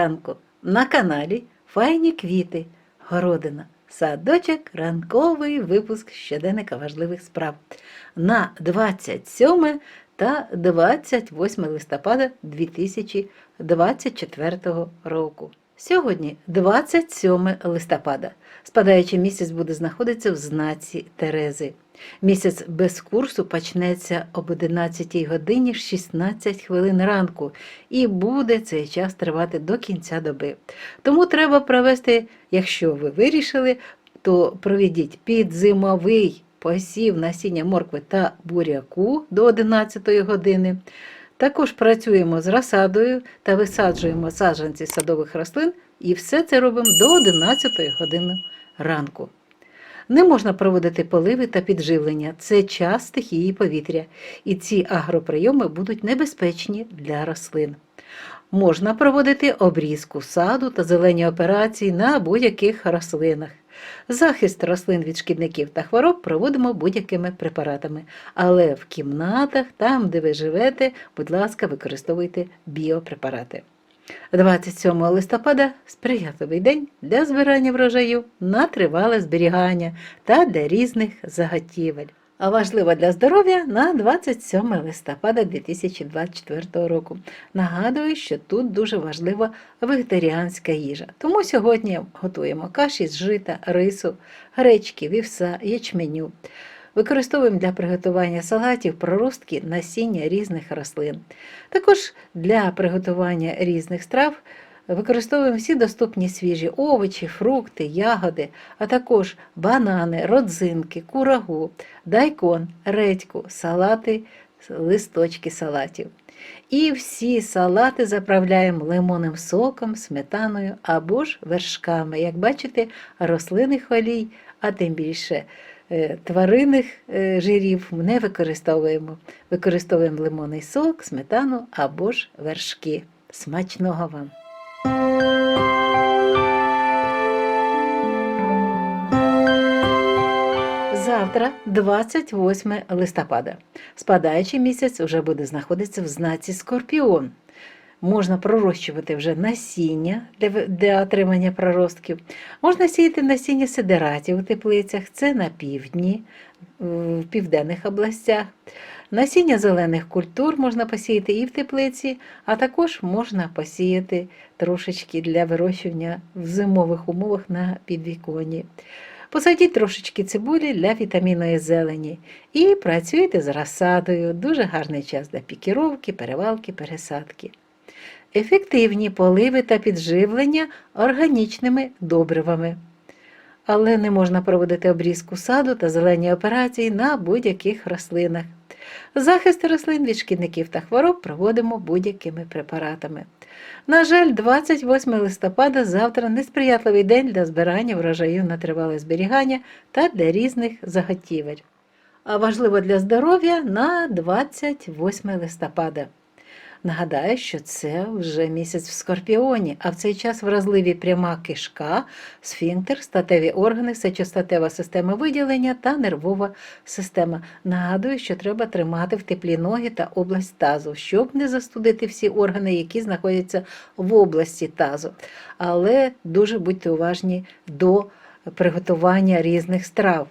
ранку. На каналі Файні квіти, городина, садочок, ранковий випуск щоденника важливих справ. На 27 та 28 листопада 2024 року. Сьогодні 27 листопада. Спадаючий місяць буде знаходитися в знаці Терези. Місяць без курсу почнеться об 11 годині 16 хвилин ранку і буде цей час тривати до кінця доби. Тому треба провести, якщо ви вирішили, то проведіть підзимовий посів насіння моркви та буряку до 11 години. Також працюємо з розсадою та висаджуємо саджанці садових рослин, і все це робимо до 11 години ранку. Не можна проводити поливи та підживлення. Це час стихії повітря, і ці агроприйоми будуть небезпечні для рослин. Можна проводити обрізку саду та зелені операції на будь-яких рослинах. Захист рослин від шкідників та хвороб проводимо будь-якими препаратами. Але в кімнатах, там, де ви живете, будь ласка, використовуйте біопрепарати. 27 листопада сприятливий день для збирання врожаю на тривале зберігання та для різних заготівель. А важливо для здоров'я на 27 листопада 2024 року. Нагадую, що тут дуже важлива вегетаріанська їжа. Тому сьогодні готуємо каші з жита, рису, гречки, вівса, ячменю. Використовуємо для приготування салатів проростки насіння різних рослин. Також для приготування різних страв використовуємо всі доступні свіжі овочі, фрукти, ягоди, а також банани, родзинки, курагу, дайкон, редьку, салати, листочки салатів. І всі салати заправляємо лимонним соком, сметаною або ж вершками. Як бачите, рослинних олій, а тим більше е, тваринних е, жирів не використовуємо. Використовуємо лимонний сок, сметану або ж вершки. Смачного вам! Завтра, 28 листопада, спадаючий місяць вже буде знаходитися в знаці Скорпіон. Можна пророщувати вже насіння для, для отримання проростків. Можна сіяти насіння сидератів у теплицях, це на півдні, в південних областях. Насіння зелених культур можна посіяти і в теплиці, а також можна посіяти трошечки для вирощування в зимових умовах на підвіконні. Посадіть трошечки цибулі для вітамінної зелені і працюйте з розсадою. Дуже гарний час для пікіровки, перевалки, пересадки. Ефективні поливи та підживлення органічними добривами. Але не можна проводити обрізку саду та зелені операції на будь-яких рослинах. Захист рослин від шкідників та хвороб проводимо будь-якими препаратами. На жаль, 28 листопада завтра несприятливий день для збирання врожаю на тривале зберігання та для різних заготівель. А важливо для здоров'я на 28 листопада. Нагадаю, що це вже місяць в скорпіоні, а в цей час вразливі пряма кишка, сфінктер, статеві органи, сечостатева система виділення та нервова система. Нагадую, що треба тримати в теплі ноги та область тазу, щоб не застудити всі органи, які знаходяться в області тазу. Але дуже будьте уважні до приготування різних страв.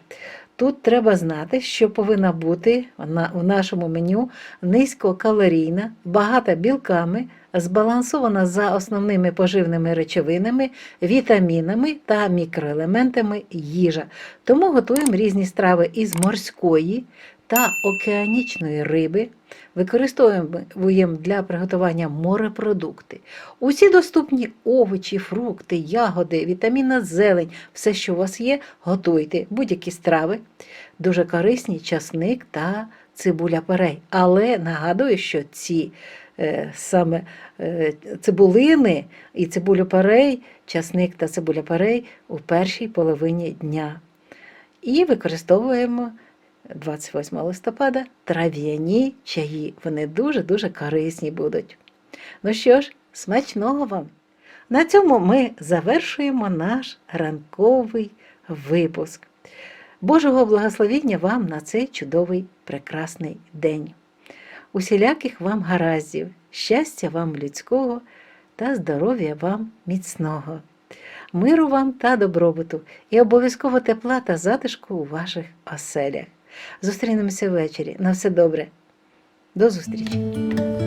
Тут треба знати, що повинна бути у нашому меню низькокалорійна, багата білками, збалансована за основними поживними речовинами, вітамінами та мікроелементами їжа. Тому готуємо різні страви із морської та океанічної риби. Використовуємо для приготування морепродукти. Усі доступні овочі, фрукти, ягоди, вітамінна зелень, все, що у вас є, готуйте будь-які страви, дуже корисні часник та цибуля перей. Але нагадую, що ці е, саме е, цибулини і цибулю перей, часник та цибуля перей у першій половині дня. І використовуємо. 28 листопада трав'яні чаї. Вони дуже-дуже корисні будуть. Ну що ж, смачного вам! На цьому ми завершуємо наш ранковий випуск. Божого благословіння вам на цей чудовий прекрасний день. Усіляких вам гараздів, щастя вам людського та здоров'я вам міцного. Миру вам та добробуту і обов'язково тепла та затишку у ваших оселях. Зустрінемося ввечері. На все добре. До зустрічі!